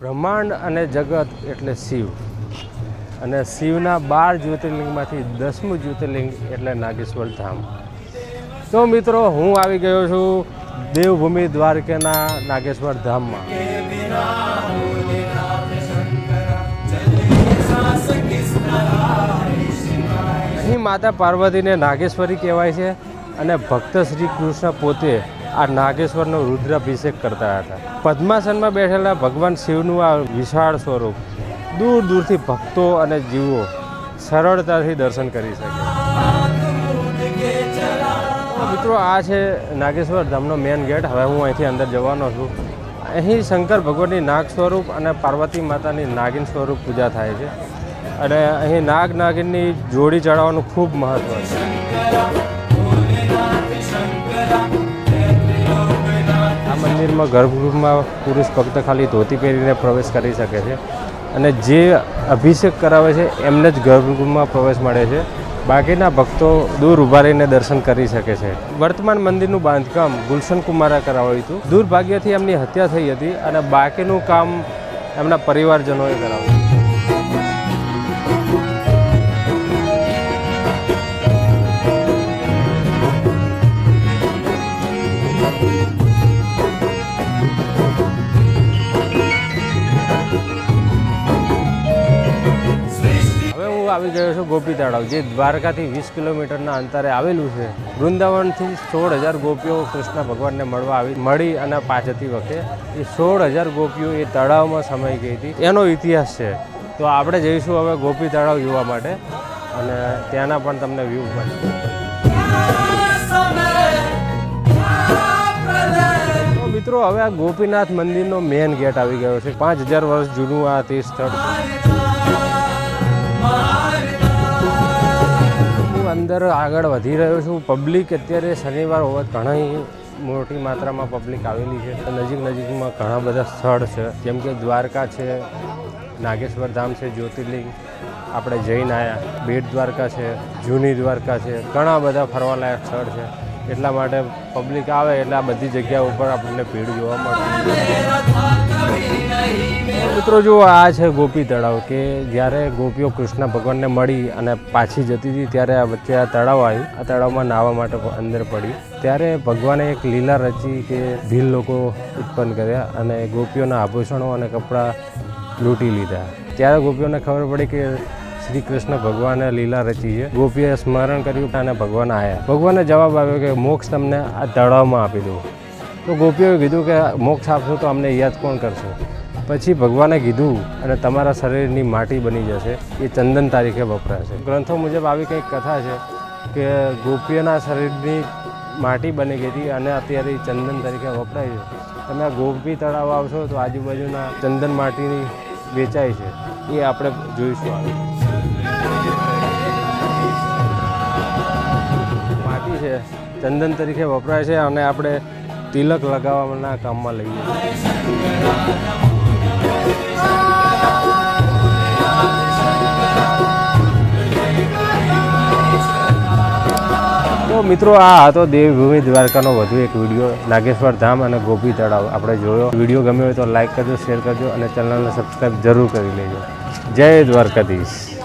બ્રહ્માંડ અને જગત એટલે શિવ. અને શિવના બાર જ્યોતિર્લિંગમાંથી દસમું જ્યોતિર્લિંગ એટલે નાગેશ્વર ધામ. તો મિત્રો, હું આવી ગયો છું દેવભૂમિ દ્વારકાના નાગેશ્વર ધામમાં. અહીં માતા પાર્વતીને નાગેશ્વરી કહેવાય છે અને ભક્ત શ્રી કૃષ્ણ પોતે આ નાગેશ્વરનો રુદ્રાભિષેક કરતા હતા. પદ્માસનમાં બેઠેલા ભગવાન શિવનું આ વિશાળ સ્વરૂપ દૂર દૂરથી ભક્તો અને જીવો સરળતાથી દર્શન કરી શકે. મિત્રો, આ છે નાગેશ્વર ધામનો મેન ગેટ હવે હું અહીંથી અંદર જવાનો છું. અહીં શંકર ભગવાનની નાગ સ્વરૂપ અને પાર્વતી માતાની નાગિન સ્વરૂપ પૂજા થાય છે. અને અહીં નાગ નાગિનની જોડી ચડાવવાનું ખૂબ મહત્વ છે. મંદિરમાં ગર્ભગૃહમાં પુરુષ ફક્ત ખાલી ધોતી પહેરીને પ્રવેશ કરી શકે છે અને જે અભિષેક કરાવે છે એમને જ ગર્ભગૃહમાં પ્રવેશ મળે છે. બાકીના ભક્તો દૂર ઊભા રહીને દર્શન કરી શકે છે. વર્તમાન મંદિરનું બાંધકામ ગુલશન કુમારે કરાવ્યું હતું. દુર્ભાગ્યથી એમની હત્યા થઈ હતી અને બાકીનું કામ એમના પરિવારજનોએ કરાવ્યું આવી ગયો છું ગોપી તળાવ, જે દ્વારકાથી વીસ કિલોમીટરના અંતરે આવેલું છે. વૃંદાવનથી સોળ હજાર ગોપીઓ કૃષ્ણ ભગવાનને મળવા આવી, મળી અને પાછળથી વખતે એ સોળ હજાર ગોપીઓ એ તળાવમાં સમાઈ ગઈ હતી. એનો ઇતિહાસ છે. તો આપણે જઈશું હવે ગોપી તળાવ જોવા માટે અને ત્યાંના પણ તમને વ્યૂ મળે તો મિત્રો, હવે આ ગોપીનાથ મંદિરનો મેન ગેટ આવી ગયો છે. પાંચ હજાર વર્ષ જૂનું આ તે સ્થળ અંદર આગળ વધી રહ્યો છું. પબ્લિક અત્યારે શનિવાર હોવા ઘણી મોટી માત્રામાં પબ્લિક આવેલી છે. નજીક નજીકમાં ઘણા બધા સ્થળ છે. જેમ કે દ્વારકા છે, નાગેશ્વર ધામ છે, જ્યોતિર્લિંગ. આપણે જઈને આવ્યા બેટ દ્વારકા છે, જૂની દ્વારકા છે. ઘણા બધા ફરવાલાયક સ્થળ છે. એટલા માટે પબ્લિક આવે એટલે આ બધી જગ્યા ઉપર આપણને ભીડ જોવા મળે. મિત્રો જો આ છે ગોપી તળાવ કે જ્યારે ગોપીઓ કૃષ્ણ ભગવાનને મળી અને પાછી જતી હતી ત્યારે આ વચ્ચે આ તળાવ આવ્યું આ તળાવમાં નાહવા માટે અંદર પડી. ત્યારે ભગવાને એક લીલા રચી કે ભીલ લોકો ઉત્પન્ન કર્યા અને ગોપીઓના આભૂષણો અને કપડાં લૂંટી લીધા. ત્યારે ગોપીઓને ખબર પડી કે શ્રી કૃષ્ણ ભગવાને લીલા રચી છે. ગોપીએ સ્મરણ કર્યું અને ભગવાન આવ્યા ભગવાને જવાબ આવ્યો કે મોક્ષ તમને આ તળાવમાં આપી દઉં. તો ગોપીઓએ કીધું કે મોક્ષ આપશો તો અમને યાદ કોણ કરશે? પછી ભગવાને કીધું અને તમારા શરીરની માટી બની જશે. એ ચંદન તારીખે વપરાશે. ગ્રંથો મુજબ આવી કંઈક કથા છે કે ગોપીઓના શરીરની માટી બની ગઈ હતી અને અત્યારે ચંદન તરીકે વપરાય છે. તમે આ ગોપી તળાવ આવશો તો આજુબાજુના ચંદન માટીની વેચાય છે, એ આપણે જોઈશું આગળ. માટી છે. ચંદન તરીકે વપરાય છે અને આપણે તિલક લગાવવાના કામમાં લઈએ મિત્રો, આ હતો દેવભૂમિ દ્વારકાનો વધુ એક વીડિયો. નાગેશ્વર ધામ અને ગોપી તળાવ આપણે જોયો. વીડિયો ગમ્યો હોય તો લાઈક કરજો, શેર કરજો અને ચેનલને સબસ્ક્રાઈબ જરૂર કરી લેજો. જય દ્વારકાધીશ.